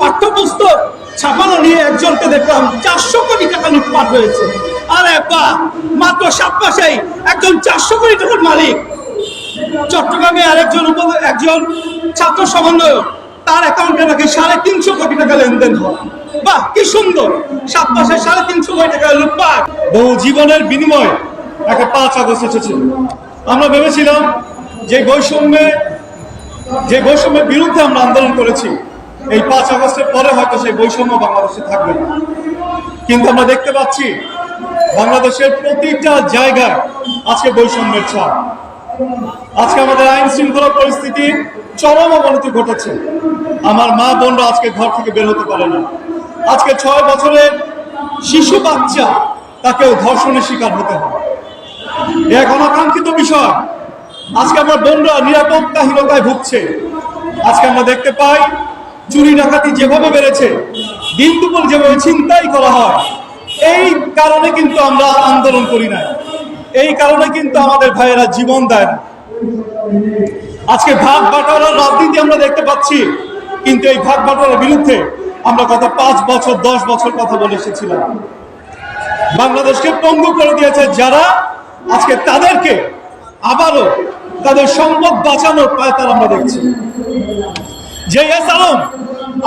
পাঠ্যপুস্তক ছাপানো নিয়ে একজনকে দেখলাম চারশো কোটি টাকা লুটপাট হয়েছে। আরে বা মাত্র সাত মাসেই একজন চারশো কোটি টাকার মালিক। চট্টগ্রামে আরেকজন একজন ছাত্র সমন্বয়ক, তার অ্যাকাউন্টে নাকি সাড়ে তিনশো কোটি টাকা লেনদেন হয়। বাহ, কি সুন্দর। সাত মাসে সাড়ে তিনশো কোটি টাকা লুটপাট। বহু জীবনের বিনিময়ে একটা পাঁচ আগস্ট এসেছে। আমরা ভেবেছিলাম যে বৈষম্যে যে বৈষম্যের বিরুদ্ধে আমরা আন্দোলন করেছি এই পাঁচ আগস্টের পরে হয়তো সেই বৈষম্য বাংলাদেশে থাকবে না। কিন্তু আমরা দেখতে পাচ্ছি বাংলাদেশের প্রতিটা জায়গায় আজকে বৈষম্যের ছাপ। আজকে আমাদের আইন শৃঙ্খলা পরিস্থিতি চরম অবনতি ঘটেছে। আমার মা বোনরা আজকে ঘর থেকে বের হতে পারে না। আজকে ছয় বছরের শিশু বাচ্চা তাকেও ধর্ষণের শিকার হতে হয় এক অনাকাঙ্ক্ষিত বিষয়। আজকে আমার বোনরা নিরাপত্তাহীনতায় ভুগছে। আজকে আমরা দেখতে পাই চুরি ডাকাতি যেভাবে বেড়েছে, দিন দুপুর যেভাবে চিন্তাই করা হয়, এই কারণে কিন্তু আমরা আন্দোলন করি না এই কারণে কিন্তু আমাদের ভাইয়েরা জীবন দেয় না। আজকে ভাগ বাটোয়ারার রাজনীতি আমরা দেখতে পাচ্ছি, কিন্তু এই ভাগ বাটোয়ারার বিরুদ্ধে আমরা গত পাঁচ বছর, দশ বছর কথা বলে এসেছিলাম। বাংলাদেশকে পঙ্গু করে দিয়েছে যারা, আজকে তাদেরকে আবারও তাদের সম্পদ বাঁচানোর পায় তারা আমরা দেখছি। যে এস আলম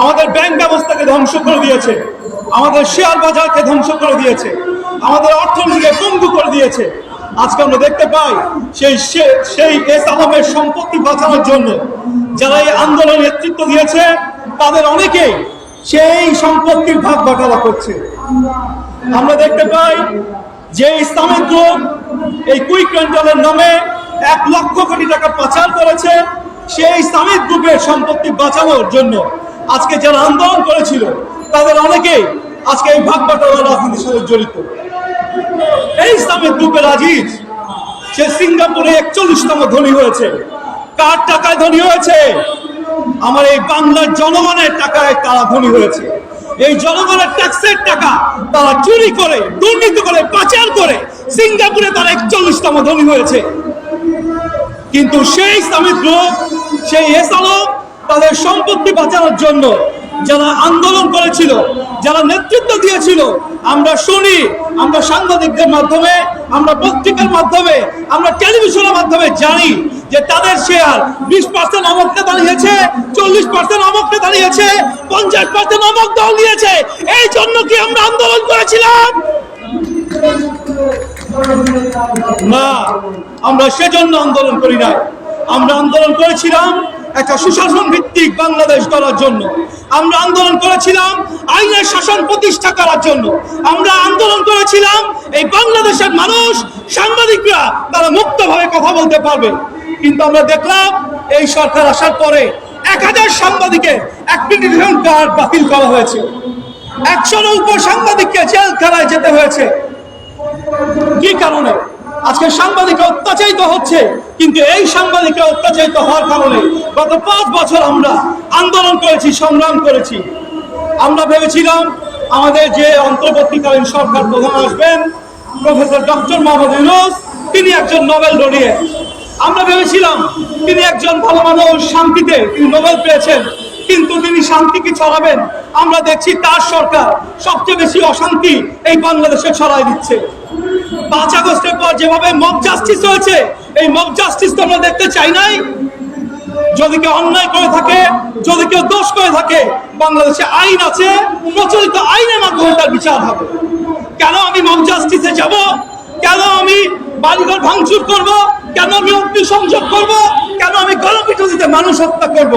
আমাদের ব্যাংক ব্যবস্থাকে ধ্বংস করে দিয়েছে। আমাদের শেয়ার বাজারকে ধ্বংস করে দিয়েছে। আমাদের অর্থনীতিকে পঙ্গু করে দিয়েছে। আজকে আমরা দেখতে পাই সেই সেই এস আলমের সম্পত্তি বাঁচানোর জন্য যারা এই আন্দোলনের নেতৃত্ব দিয়েছে, তাদের অনেকেই সেই সম্পত্তির ভাগ বাটালা করছে। আমরা দেখতে পাই যে ইসলামিক গ্রুপ এই কুইক রেন্টালের নামে এক লক্ষ কোটি টাকা পাচার করেছে। সেই ইসলামিক গ্রুপের সম্পত্তি বাঁচানোর জন্য আজকে যারা আন্দোলন করেছিল, তাদের অনেকেই আজকে এই ভাগ বাটোয়ারা রাজনীতির সাথে জড়িত। এই ইসলামিক গ্রুপের আজিজ, সে সিঙ্গাপুরে একচল্লিশতম ধনী হয়েছে। কার টাকায় ধনী হয়েছে? আমার এই বাংলার জনগণের টাকায় তারা ধনী হয়েছে। এই জনগণের ট্যাক্সের টাকা তারা চুরি করে, দুর্নীতি করে, পাচার করে সিঙ্গাপুরে তারা একচল্লিশতম ধনী হয়েছে। কিন্তু সেই ইসলামিক গ্রুপ সেই এসালো তাদের সম্পত্তি বাঁচানোর জন্য যারা আন্দোলন করেছিল, যারা নেতৃত্ব দিয়েছিল, আমরা শুনি, আমরা সাংবাদিকদের মাধ্যমে, আমরা পত্রিকার মাধ্যমে, আমরা টেলিভিশনের মাধ্যমে জানি যে তাদের শেয়ার বিশ পার্সেন্ট অমককে দাঁড়িয়েছে, চল্লিশ পার্সেন্ট অমককে দাঁড়িয়েছে, পঞ্চাশ পার্সেন্ট অমক দল নিয়েছে। এই জন্য কি আমরা আন্দোলন করেছিলাম? না, আমরা সেজন্য আন্দোলন করি না আমরা আন্দোলন করেছিলাম একটা সুশাসন ভিত্তিক বাংলাদেশ করার জন্য। আমরা আন্দোলন করেছিলাম আইনের শাসন প্রতিষ্ঠা করার জন্য। আমরা আন্দোলন করেছিলাম এই বাংলাদেশের মানুষ সাংবাদিকরা তারা মুক্তভাবে কথা বলতে পারবে। কিন্তু আমরা দেখলাম এই সরকার আসার পরে এক হাজার সাংবাদিকের অ্যাক্রিডিটেশন কার্ড বাতিল করা হয়েছে। একশোর উপর সাংবাদিককে জেলখানায় যেতে হয়েছে। কি কারণে? আজকে সাংবাদিকরা অত্যাচারিত হচ্ছে, কিন্তু এই সাংবাদিকরা অত্যাচারিত হওয়ার কারণে গত পাঁচ বছর আমরা আন্দোলন করেছি, সংগ্রাম করেছি। আমরা ভেবেছিলাম আমাদের যে অন্তর্বর্তীকালীন সরকার প্রধান আসবেন, প্রফেসর ডক্টর মোহাম্মদ ইউনুস, তিনি একজন নোবেল লড়িয়ে আমরা ভেবেছিলাম তিনি একজন ভালো মানুষ, শান্তিতে তিনি নোবেল পেয়েছেন, কিন্তু তিনি শান্তি কি ছড়াবেন? আমরা দেখছি তার সরকার সবচেয়ে বেশি অশান্তি এই বাংলাদেশে ছড়াই দিচ্ছে। পাঁচ আগস্টের পর যেভাবে মব জাস্টিস হয়েছে এই মব জাস্টিস তো আমরা দেখতে চাই নাই। যদি কেউ অন্যায় করে থাকে, যদি কেউ দোষ করে থাকে, বাংলাদেশে আইন আছে, প্রচলিত আইনের মাধ্যমে তার বিচার হবে। কেন আমি মব জাস্টিসে যাব? কেন আমি বাড়িঘর ভাঙচুর করব? কেন আমি অগ্নি সংযোগ করব? কেন আমি গণপিটুনিতে মানুষ হত্যা করব?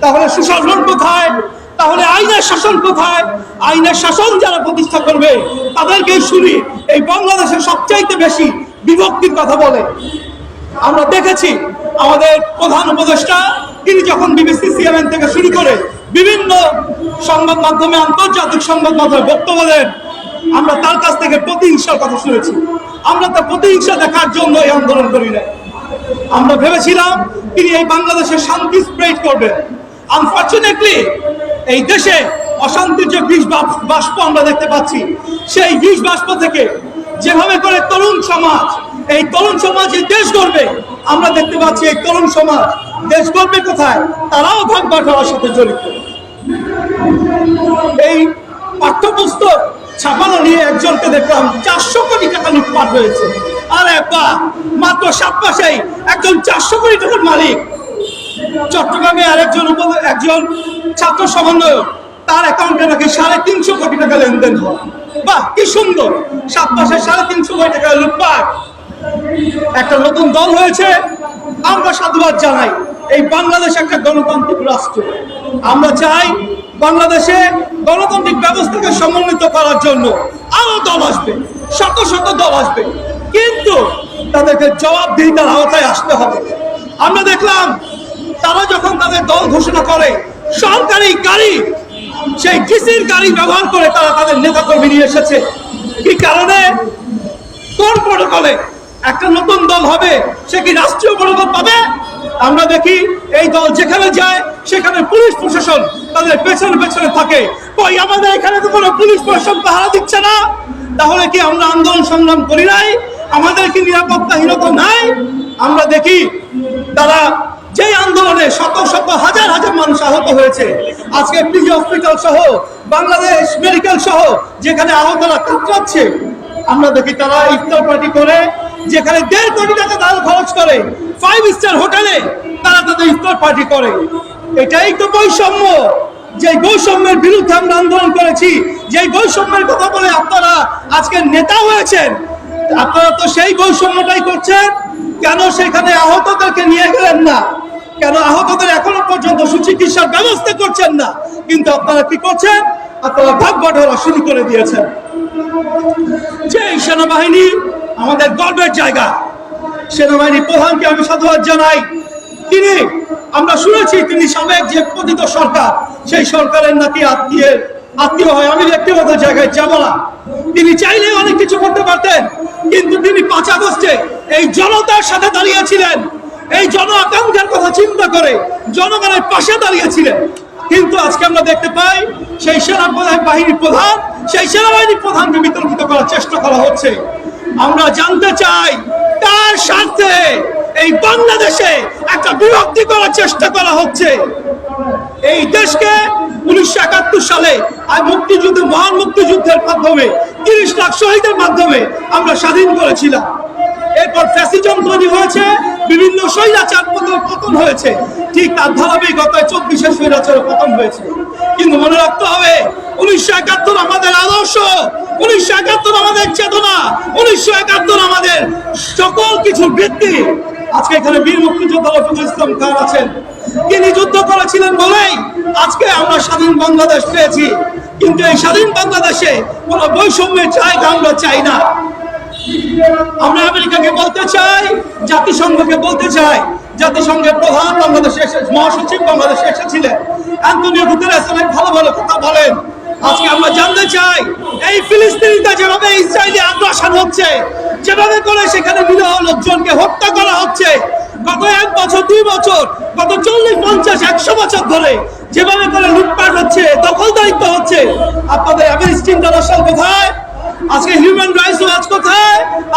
তাহলে সুশাসন কোথায়? তাহলে আইনের শাসন কোথায়? আইনের শাসন যারা প্রতিষ্ঠা করবে, তাদেরকে শুনি। এই বাংলাদেশের সবচাইতে বেশি বিভক্তির কথা বলে। আমরা দেখেছি, আমাদের প্রধান উপদেষ্টা, তিনি যখন বিবিসি সিএনএন থেকে শুরু করে বিভিন্ন সংবাদ মাধ্যমে, আন্তর্জাতিক সংবাদ মাধ্যমে বক্তব্য দেন, আমরা তার কাছ থেকে প্রতিহিংসার কথা শুনেছি। আমরা তার প্রতিহিংসা দেখার জন্য এই আন্দোলন করি না আমরা ভেবেছিলাম, তিনি এই বাংলাদেশে শান্তি স্প্রেড করবেন। আনফর্চুনেটলি এই দেশে অশান্তির যে বিষ বাষ্প আমরা দেখতে পাচ্ছি, সেই বিষ বাষ্প থেকে যেভাবে করে তরুণ সমাজ, এই তরুণ সমাজ এই দেশ গড়বে, আমরা দেখতে পাচ্ছি এই তরুণ সমাজ দেশ গড়বে কোথায়? তারাও ভাগ বাটোয়ারার সাথে জড়িত। এই পাঠ্যপুস্তক ছাপানো নিয়ে একজনকে দেখলাম, চারশো কোটি টাকা লুটপাট হয়েছে। আর বা মাত্র সাত মাসেই একজন চারশো কোটি টাকার মালিক চট্টগ্রামে আরেকজন একজন ছাত্র সমন্বয়ক, তার অ্যাকাউন্টে নাকি সাড়ে তিনশো কোটি টাকা লেনদেন হয়। বাহ, কি সুন্দর। সাত মাসে সাড়ে তিনশো কোটি টাকা লুটপাট। একটা নতুন দল হয়েছে, আমরা সাধুবাদ জানাই, এই বাংলাদেশ একটা গণতান্ত্রিক রাষ্ট্র। আমরা চাই বাংলাদেশে গণতান্ত্রিক ব্যবস্থাকে সমন্বিত করার জন্য আরও দল আসবে, শত শত দল আসবে। কিন্তু তাদেরকে জবাবদিহিতার আওতায় আসতে হবে। আমরা দেখলাম তারা যখন তাদের দল ঘোষণা করে, সরকারি গাড়ি, সেই ডিসির গাড়ি ব্যবহার করে তারা তাদের নেতাকর্মী নিয়ে এসেছে। কি কারণে? কোন প্রোটোকলে? একটা নতুন দল হবে, সে কি রাষ্ট্রীয় প্রোটোকল পাবে? আমরা দেখি এই দল যেখানে যায়, সেখানে পুলিশ প্রশাসন তাদের পেছনে পেছনে থাকে। কই, আমাদের এখানে তো কোনো পুলিশ প্রশাসন পাহারা দিচ্ছে না? তাহলে কি আমরা আন্দোলন সংগ্রাম করি নাই? আমাদের কি নিরাপত্তাহীনতা নাই? আমরা দেখি তারা শত শত হাজার হাজার মানুষ আহত হয়েছে। আজকে পিজি হসপিটাল সহ, বাংলাদেশ মেডিকেল সহ, যেখানে আহতরা কাতরাচ্ছে, আমরা দেখি তারা ইফতার পার্টি করে, যেখানে দেড় কোটি টাকা তারা খরচ করে ফাইভ স্টার হোটেলে তারা তাদের ইফতার পার্টি করে। এটাই তো বৈষম্য। যে বৈষম্যের বিরুদ্ধে আমরা আন্দোলন করেছি যে বৈষম্যের কথা বলে আপনারা আজকে নেতা হয়েছেন, আপনারা তো সেই বৈষম্যটাই করছেন, কেন সেখানে আহতদেরকে নিয়ে গেলেন না? কেন আহতদের এখনও পর্যন্ত সুচিকিৎসার ব্যবস্থা করছেন না? কিন্তু আপনারা কি করছেন? আপনারা ভাগ বাটোয়ারা শুরু করে দিয়েছেন। যে সেনাবাহিনী আমাদের গর্বের জায়গা, সেনাবাহিনী প্রধানকে আমি সাধুবাদ জানাই। তিনি, আমরা শুনেছি তিনি সাবেক যে পতিত সরকার, সেই সরকারের নাকি আত্মীয় আত্মীয় হয়। আমি ব্যক্তিগত জায়গায় যাব না। তিনি চাইলে অনেক কিছু করতে পারতেন, কিন্তু তিনি পাঁচ আগস্টে এই জনতার সাথে দাঁড়িয়েছিলেন। এই জন আকাঙ্ক্ষার কথা চিন্তা করে, জনগণের পাশে দাঁড়িয়েছিলেন। কিন্তু আজকে আমরা দেখতে পাই, সেই সেনা প্রধান বাহিনীর প্রধান, সেই সেনাবাহিনীর প্রধানকে বিতর্কিত করার চেষ্টা করা হচ্ছে। আমরা জানতে চাই, তার স্বার্থে এই বাংলাদেশে একটা বিভক্তি করার চেষ্টা করা হচ্ছে। এই দেশকে উনিশশো একাত্তর সালে আর মুক্তিযুদ্ধ, মহান মুক্তিযুদ্ধের মাধ্যমে, তিরিশ লাখ শহীদের মাধ্যমে আমরা স্বাধীন করেছিলাম। এরপর ফ্যাসিজম তৈরি হয়েছে, বিভিন্ন স্বৈরাচার পতন হয়েছে। ঠিক তার ধারাবাহিকতায় চব্বিশে স্বৈরাচার পতন হয়েছে। কিন্তু মনে রাখতে হবে, উনিশশো একাত্তর আমাদের আদর্শ, উনিশশো একাত্তর আমাদের চেতনা, উনিশশো একাত্তর আমাদের সকল কিছুর ভিত্তি। আজকে এখানে বীর মুক্তিযোদ্ধা রফিকুল ইসলাম খান আছেন। তিনি যুদ্ধ করেছিলেন বলেই আজকে আমরা স্বাধীন বাংলাদেশ পেয়েছি। কিন্তু এই স্বাধীন বাংলাদেশে কোনো বৈষম্যের জায়গা আমরা চাই না। আমরা আমেরিকাকে বলতে চাই, জাতিসংঘকে বলতে চাই। জাতিসংঘের প্রধান বাংলাদেশে এসে মহাসচিব বাংলাদেশে এসেছিলেন। অ্যান্টনিও গুতেরেস অনেক ভালো ভালো কথা বলেন। আজকে আমরা জানতে চাই, এই ফিলিস্তিনিতে যেভাবে ইসরায়েলি আগ্রাসন হচ্ছে, যেভাবে করে সেখানে বিরহ লোকজনকে হত্যা করা হচ্ছে, গত এক বছর, দুই বছর, গত চল্লিশ, পঞ্চাশ, একশো বছর ধরে যেভাবে করে লুটপাট হচ্ছে দখল দায়িত্ব হচ্ছে, আপনাদের অ্যামনেস্টি ইন্টারন্যাশনাল কোথায় আজকে হিউম্যান রাইটস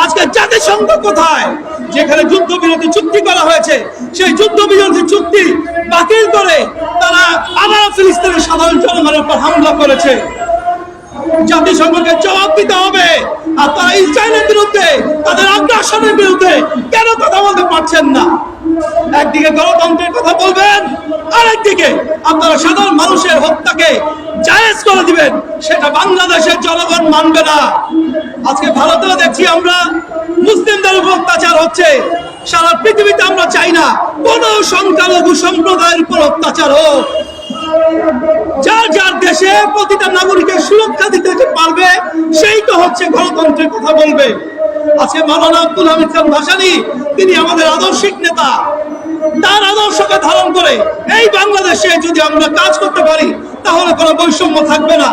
আজকে জাতিসংঘ কোথায়? যেখানে যুদ্ধবিরতি চুক্তি করা হয়েছে, সেই যুদ্ধবিরতি চুক্তি বাতিল করে তারা আবার ফিলিস্তিনের সাধারণ জনগণের উপর হামলা করেছে। জাতিসংঘকে জবাব দিতে হবে। আর তারা ইসরায়েলের বিরুদ্ধে, তাদের আগ্রাসনের বিরুদ্ধে কেন কথা বলতে পারছেন না? একদিকে গণতন্ত্রের কথা বলবেন, আরেকদিকে আপনারা সাধারণ মানুষের হত্যাকে জায়েজ করে দিবেন, সেটা বাংলাদেশের জনগণ মানবে না। আজকে ভারতেও দেখছি আমরা মুসলিমদের উপর অত্যাচার হচ্ছে। সারা পৃথিবীতে আমরা চাই না কোন সংখ্যালঘু সম্প্রদায়ের উপর অত্যাচার হোক। যার যার দেশে প্রতিটা নাগরিকের সুরক্ষা দিতে পারবে, সেই তো হচ্ছে গণতন্ত্রের কথা বলবে। আজকে মাওলানা আব্দুল হামিদ খান ভাসানী, তিনি আমাদের আদর্শিক নেতা। তার আদর্শকে ধারণ করে এই বাংলাদেশে যদি আমরা কাজ করতে পারি, তাহলে কোনো বৈষম্য থাকবে না।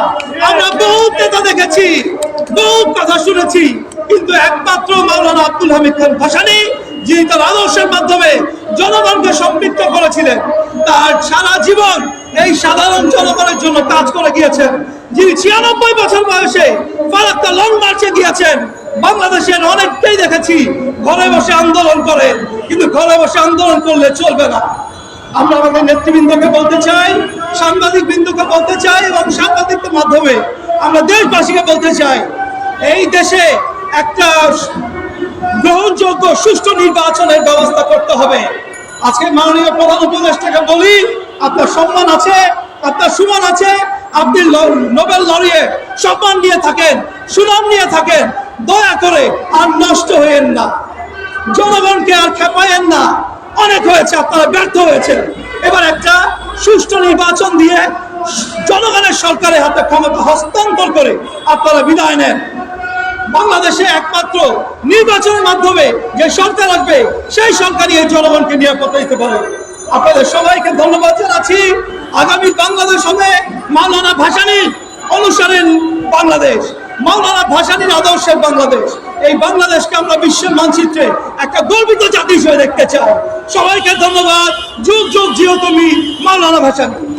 আমরা বহু নেতা দেখেছি বহু কথা শুনেছি, কিন্তু একমাত্র মাওলানা আব্দুল হামিদ খান ভাসানী, যিনি তার আদর্শের মাধ্যমে জনগণকে সম্পৃক্ত করেছিলেন, তার সারা জীবন এই সাধারণ জনগণের জন্য কাজ করে গিয়েছেন। যিনি ছিয়ানব্বই বছর বয়সে ফারাক্কা লং মার্চে গিয়েছেন বাংলাদেশের অনেককেই দেখেছি, ঘরে বসে আন্দোলন করে, কিন্তু ঘরে বসে আন্দোলন করলে চলবে না। আমরা আমাদের নেতৃবৃন্দকে বলতে চাই, সাংবাদিক বৃন্দকে বলতে চাই এবং সাংবাদিকদের মাধ্যমে আমরা দেশবাসীকে বলতে চাই, এই দেশে একটা গ্রহণযোগ্য, সুষ্ঠু নির্বাচনের ব্যবস্থা করতে হবে। আজকে মাননীয় প্রধান উপদেষ্টাকে বলি, আপনার সম্মান আছে, আপনার সুমান আছে, আপনি নোবেল লড়িয়ে সম্মান নিয়ে থাকেন, সুনাম নিয়ে থাকেন দয়া করে আর নষ্ট হয়েন না। জনগণকে আর খেপায়েন না। অনেক হয়েছে, আপনারা ব্যর্থ হয়েছেন। এবার একটা সুষ্ঠু নির্বাচন দিয়ে জনগণের সরকারের হাতে ক্ষমতা হস্তান্তর করে আপনারা বিদায় নেন। বাংলাদেশে একমাত্র নির্বাচনের মাধ্যমে যে সরকার আসবে, সেই সরকারই এই জনগণকে নিরাপত্তা দিতে পারে। আপনাদের সবাইকে ধন্যবাদ জানাচ্ছি। আগামী বাংলাদেশ হবে মাওলানা ভাসানির অনুসারের বাংলাদেশ। মাওলানা ভাসানির আদর্শের বাংলাদেশ। এই বাংলাদেশকে আমরা বিশ্বের মানচিত্রে একটা গর্বিত জাতি হিসেবে দেখতে চাই। সবাইকে ধন্যবাদ। যুগ যুগ, জিও তুমি, মাওলানা ভাসানি।